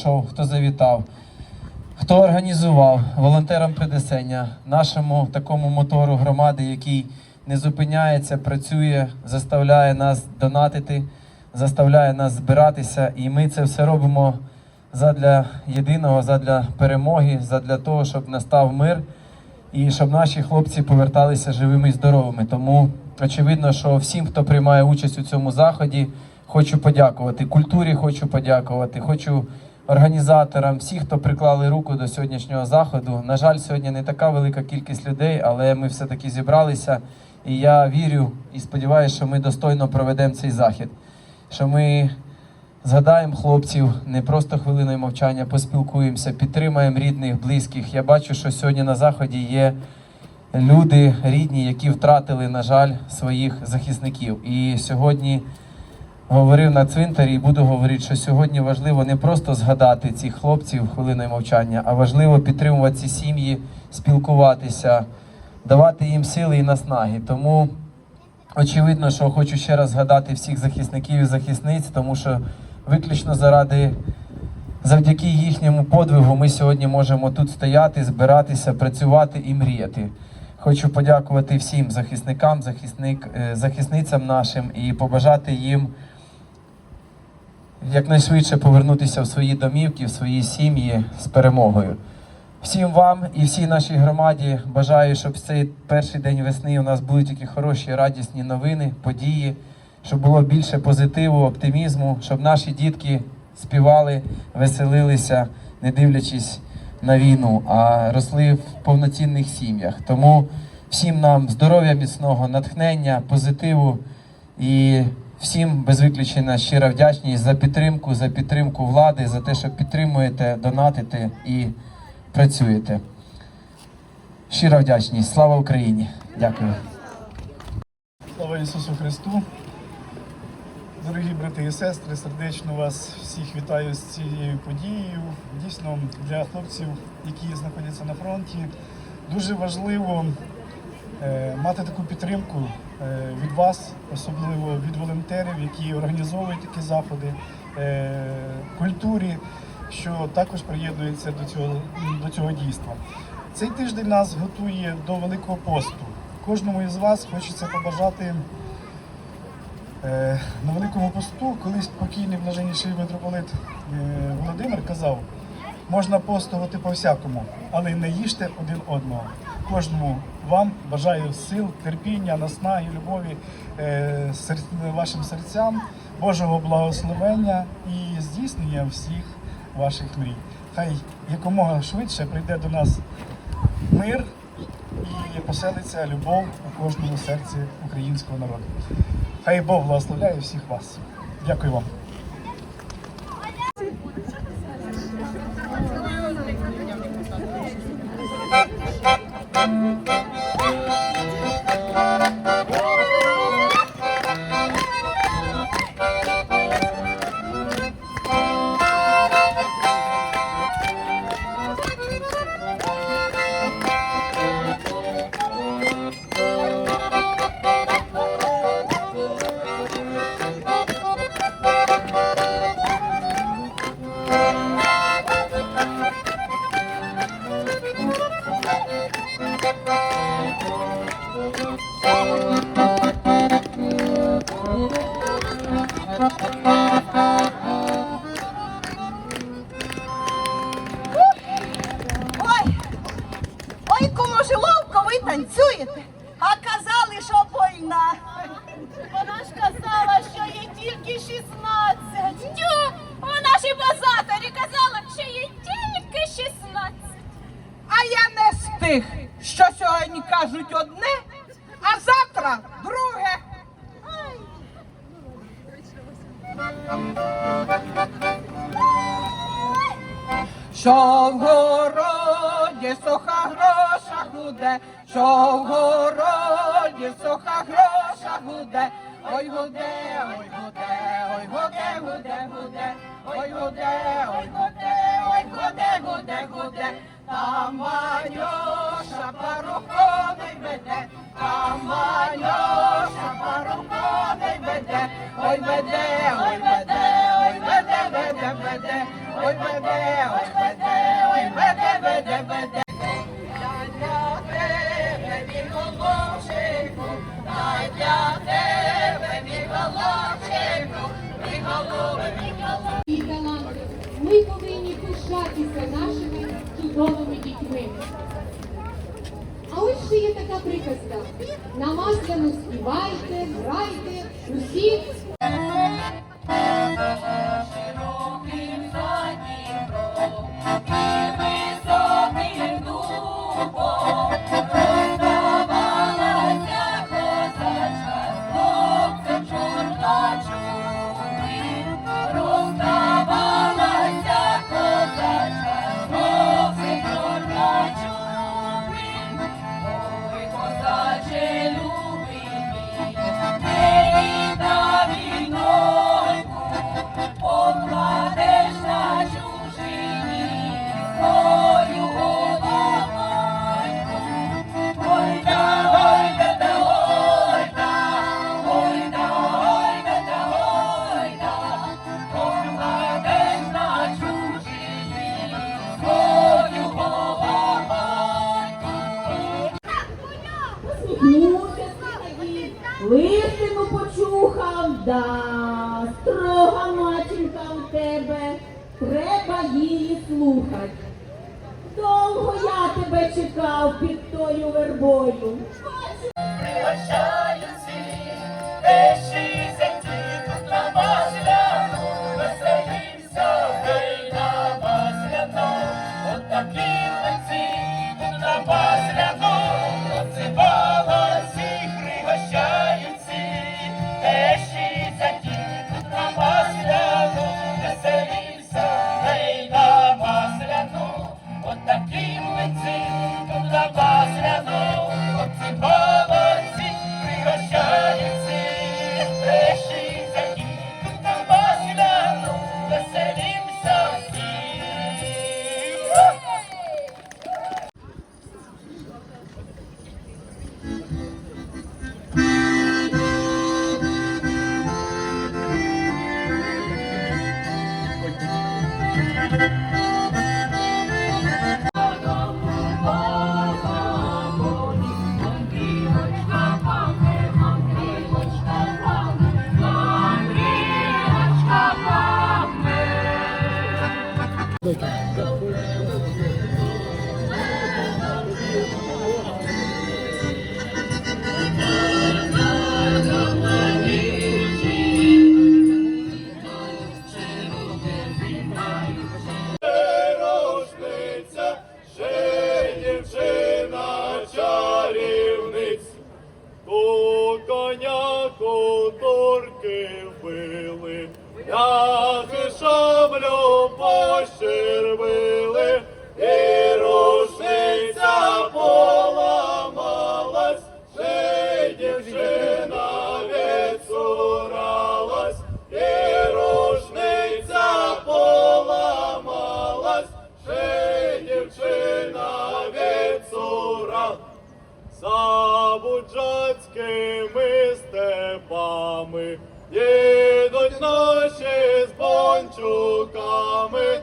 прийшов, хто завітав, хто організував волонтерам Придесення, нашому такому мотору громади, який не зупиняється, працює, заставляє нас донатити, заставляє нас збиратися. І ми це все робимо задля єдиного, задля перемоги, задля того, щоб настав мир і щоб наші хлопці поверталися живими і здоровими. Тому очевидно, що всім, хто приймає участь у цьому заході, хочу подякувати. Культурі хочу подякувати. Хочу організаторам, всі, хто приклали руку до сьогоднішнього заходу. На жаль, сьогодні не така велика кількість людей, але ми все-таки зібралися. І я вірю і сподіваюся, що ми достойно проведемо цей захід. Що ми Згадаємо хлопців, не просто хвилиною мовчання, поспілкуємося, підтримаємо рідних, близьких. Я бачу, що сьогодні на заході є люди рідні, які втратили, на жаль, своїх захисників. І сьогодні говорив на цвинтарі і буду говорити, що сьогодні важливо не просто згадати цих хлопців хвилиною мовчання, а важливо підтримувати ці сім'ї, спілкуватися, давати їм сили і наснаги. Тому Очевидно, що хочу ще раз згадати всіх захисників і захисниць, тому що виключно заради завдяки їхньому подвигу ми сьогодні можемо тут стояти, збиратися, працювати і мріяти. Хочу подякувати всім захисникам, захисник, е, захисницям нашим і побажати їм якнайшвидше повернутися в свої домівки, в свої сім'ї з перемогою. Всім вам і всій нашій громаді бажаю, щоб цей перший день весни у нас були тільки хороші, радісні новини, події, щоб було більше позитиву, оптимізму, щоб наші дітки співали, веселилися, не дивлячись на війну, а росли в повноцінних сім'ях. Тому всім нам здоров'я міцного, натхнення, позитиву і всім без виключення щира вдячність за підтримку, за підтримку влади, за те, що підтримуєте, донатите і працюєте. Щира вдячність. Слава Україні! Дякую. Слава Ісусу Христу! Дорогі брати і сестри, сердечно вас всіх вітаю з цією подією. Дійсно, для хлопців, які знаходяться на фронті, дуже важливо мати таку підтримку е, від вас, особливо від волонтерів, які організовують такі заходи, е, культурі, що також приєднується до цього, до цього дійства. Цей тиждень нас готує до Великого посту. Кожному із вас хочеться побажати е, на Великому посту, колись покійний блаженніший митрополит е, Володимир казав, можна постувати по всякому, але не їжте один одного. Кожному вам бажаю сил, терпіння, наснаги, любові е, сер- вашим серцям, Божого благословення і здійснення всіх ваших мрій. Хай якомога швидше прийде до нас мир і поселиться любов у кожному серці українського народу. Хай Бог благословляє всіх вас. Дякую вам. Що в городі суха гроша гуде, що в городі суха гроша гуде, ой гуде, ой гуде, ой гуде, гуде, гуде, ой гуде, ой гуде, ой гуде, гуде, гуде, там Ванюша паруховий веде, там Ванюша паруховий веде, веде, ой веде, ой веде, ой веде, ой веде, ой тебе, мій голубчику, та для тебе, мій голубчику, мій голубе, мій. Ми повинні пишатися нашими чудовими дітьми. А ось ще є така приказка. На співайте, грайте, усі да, строга матінка у тебе, треба її слухать. Довго я тебе чекав під тою вербою. Пригощаю всіх, турки вбили, ляхи шаблю пощербили, і рушниця поламалась, ще дівчина відсуралась, і рушниця поламалась, ще дівчина відсуралась. За буджацькими степами їдуть наші з бончуками,